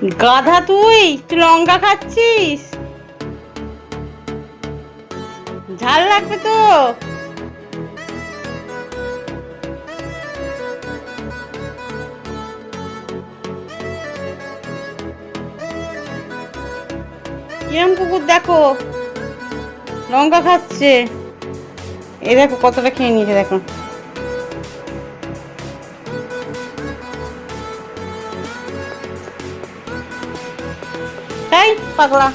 গাধা তুই তুই লঙ্কা খাচ্ছিস? ঝাল লাগবে তো। কিরম কুকুর দেখো? লঙ্কা খাচ্ছে। এই দেখো কতটা খেয়ে নিয়েছে, দেখো। তাই পাগলা।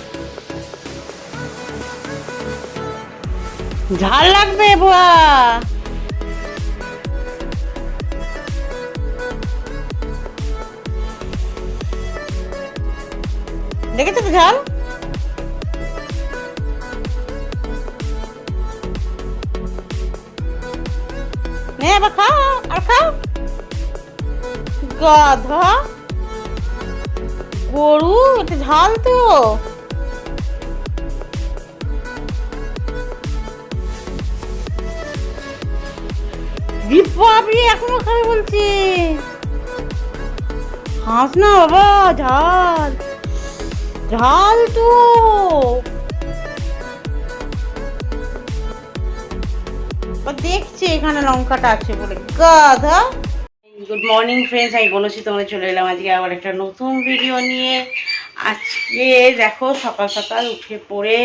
ঝাল লাগবে বুয়া। দেখেছ তো ঝাল? খাও আর খাও। গাধা। গরু ঝাল তো। বাপরে এখনও খাবে বলছে। হাস না বাবা, ঝাল। ঝাল তো। দেখছে এখানে লঙ্কাটা আছে বলে। গাধা। গুড মর্নিং ফ্রেন্ডস আমি বলেছি তোমরা চলে এলাম আজকে আবার একটা নতুন ভিডিও নিয়ে। আজকে দেখো, সকাল সকাল উঠে পড়ে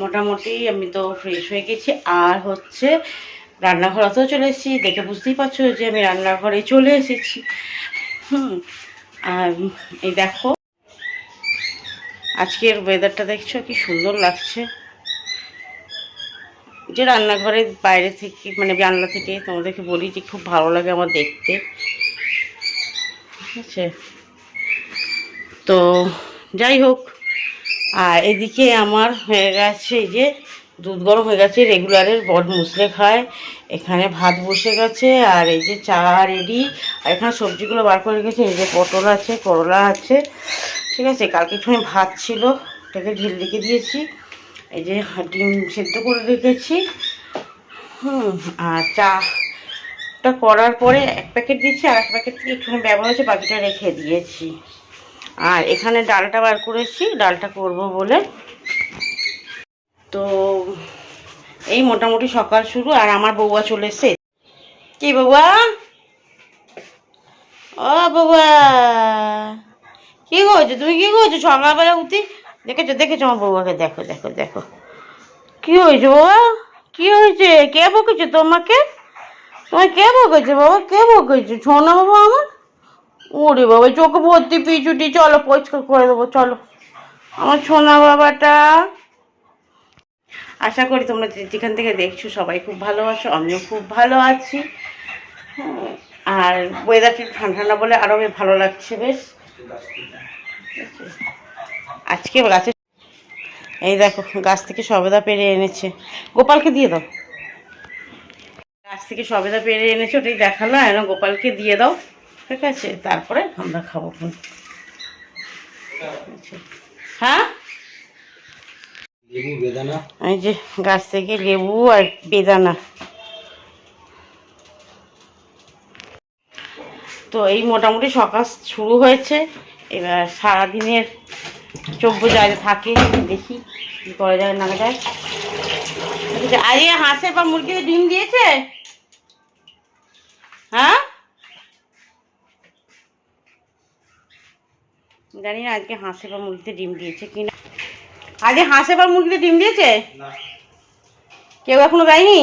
মোটামুটি আমি তো ফ্রেশ হয়ে গেছি। আর হচ্ছে রান্নাঘরেতেও চলে এসেছি। দেখে বুঝতেই পারছ যে আমি রান্নাঘরে চলে এসেছি। হুম, আর এই দেখো, আজকের ওয়েদারটা দেখছ কি সুন্দর লাগছে। যে রান্নাঘরের বাইরে থেকে মানে জানলা থেকে তোমাদেরকে বলি যে খুব ভালো লাগে আমার দেখতে। ঠিক আছে? তো যাই হোক, আর এদিকে আমার হয়ে গেছে এই যে, দুধ গরম হয়ে গেছে রেগুলারের বড মুসলে খায়। এখানে ভাত বসে গেছে, আর এই যে চা রেডি। আর এখানে সবজিগুলো বার করে রেখেছে, এই যে পটল আছে, করলা আছে। ঠিক আছে? কালকে একটুখানি ভাত ছিল, ওটাকে ঢিল রেখে দিয়েছি। এই যে ডিম সেদ্ধ করে রেখেছি। হুম, আর চাটা করার পরে এক প্যাকেট দিয়েছি আর এক প্যাকেট থেকে একটুখানি ব্যবহার হয়েছে, বাকিটা রেখে দিয়েছি। আর এখানে ডালটা বার করেছি, ডালটা করব বলে। তো এই মোটামুটি সকাল শুরু, আর আমার বউয়া চলে এসছে। কি বউয়া? ও বউয়া, কি করছ? তুমি কি করছ? সকালবেলা উঠি দেখেছ দেখেছ আমার বউয়াকে? দেখো দেখো দেখো। কি হয়েছে বাবা কি হয়েছে? কে বকেছে তোমাকে? তোমায় কে বকেছে বাবা? কে বকেছে? ছোনা বাবা আমার। ওরে বাবা চোখে ভর্তি পিছুটি চলো, পরিষ্কার করে দেবো, চলো। আমার সোনা বাবাটা। আশা করি তোমরা যেখান থেকে দেখছ সবাই খুব ভালো আছো, আমিও খুব ভালো আছি। আর ওয়েদারটা ঠান্ডা ঠান্ডা বলে আরও ভালো লাগছে, বেশ। আজকে গাছে এই দেখো গাছ থেকে সবেদা পেরে এনেছে। গোপালকে দিয়ে দাও। গাছ থেকে সবেদা পেরে এনেছে ওটাই দেখাল এখন গোপালকে দিয়ে দাও ঠিক আছে? তারপরে আমরা খাব। হ্যাঁ? বেদানা। এই যে গাছ থেকে লেবু আর বেদানা। তো এই মোটামুটি সকাল শুরু হয়েছে এবার সারাদিনের চব্য যায় থাকে দেখি কি করা যায় না যায়। ঠিক আছে আজকে হাঁসে বা মুরগিতে ডিম দিয়েছে? হ্যাঁ? জানি না আজকে হাঁসে বা মুরগিতে ডিম দিয়েছে কিনা। আজকে হাঁসে বা মুরগিতে ডিম দিয়েছে? কেউ এখনও দেয়নি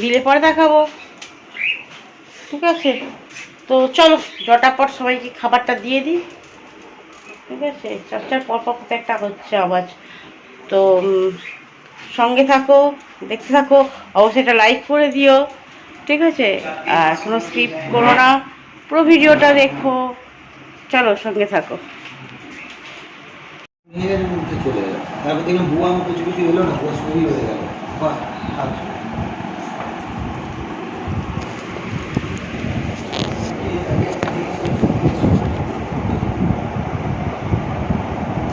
দিলে পরে দেখাবো। ঠিক আছে। তো চলো জটাপট সবাইকে খাবারটা দিয়ে দিই। ঠিক আছে? চর্চার পর পর একটা হচ্ছে আওয়াজ। তো সঙ্গে থাকো, দেখতে থাকো, অবশ্যই এটা লাইক করে দিও, ঠিক আছে? আর কোনো স্কিপ করো না। পুরো ভিডিওটা দেখো। চলো, সঙ্গে থাকো। মেয়েদের মধ্যে চলে গেল। তারপর দেখলাম বুয়া কুচি এলো না, পুরো শুরুই হয়ে গেল।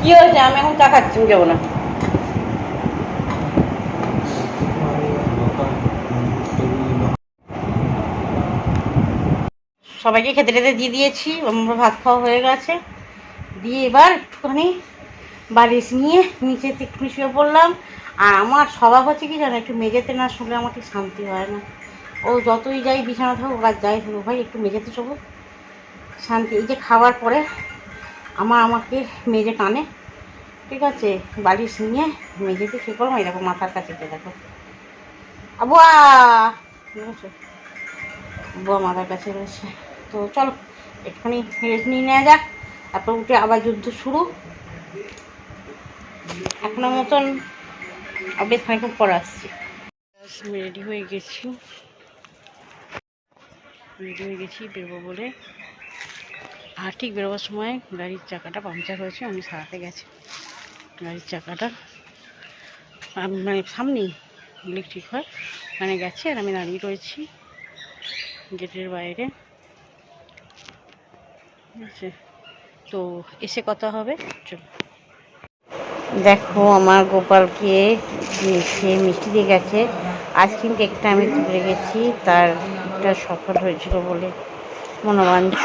কি হয়েছে? আমি এখন চা খাচ্ছি, আমি যাব না। সবাইকে খেতে টেতে দিয়ে দিয়েছি, আমরা ভাত খাওয়া হয়ে গেছে। দিয়ে এবার একটুখানি বালিশ নিয়ে নিচেতে একটু শুয়ে পড়লাম। আর আমার স্বভাব হচ্ছে কি জানো, একটু মেঝেতে না শুলে আমার ঠিক শান্তি হয় না। ও যতই যাই বিছানা থাকুক আর যাই থাকুক ভাই, একটু মেঝেতে শোবো। শান্তি, এই যে খাওয়ার পরে আমার আমাকে মেজে টানে, ঠিক আছে? বালিশ নিয়ে মেঝেতে শুয়ে পড়লাম এরকম মাথার কাছে দেখো। আবুয়া! দেখেছ? মাথার কাছে রয়েছে তো চলো, একটুখানি রেস্ট নিয়ে নেওয়া যাক, তারপর উঠে আবার যুদ্ধ শুরু। এখনও মতন বেশ খানিক্ষণ পর আসছি। রেডি হয়ে গেছি। রেডি হয়ে গেছি, বেরোবো বলে। আর ঠিক বেরোবার সময় গাড়ির চাকাটা পাংচার হয়েছে, আমি সারাতে গেছি। গাড়ির চাকাটা মানে সামনেই ইলেকট্রিক হয় ওখানে গেছে, আর আমি দাঁড়িয়ে রয়েছি গেটের বাইরে। আছে তো এসে কথা হবে, চলো। দেখো আমার গোপালকে সে মিষ্টি দিয়ে গেছে, আইসক্রিম কেকটা আমি তুলে গেছি তার একটা সফল হয়েছিল বলে মনোবাঞ্ছ।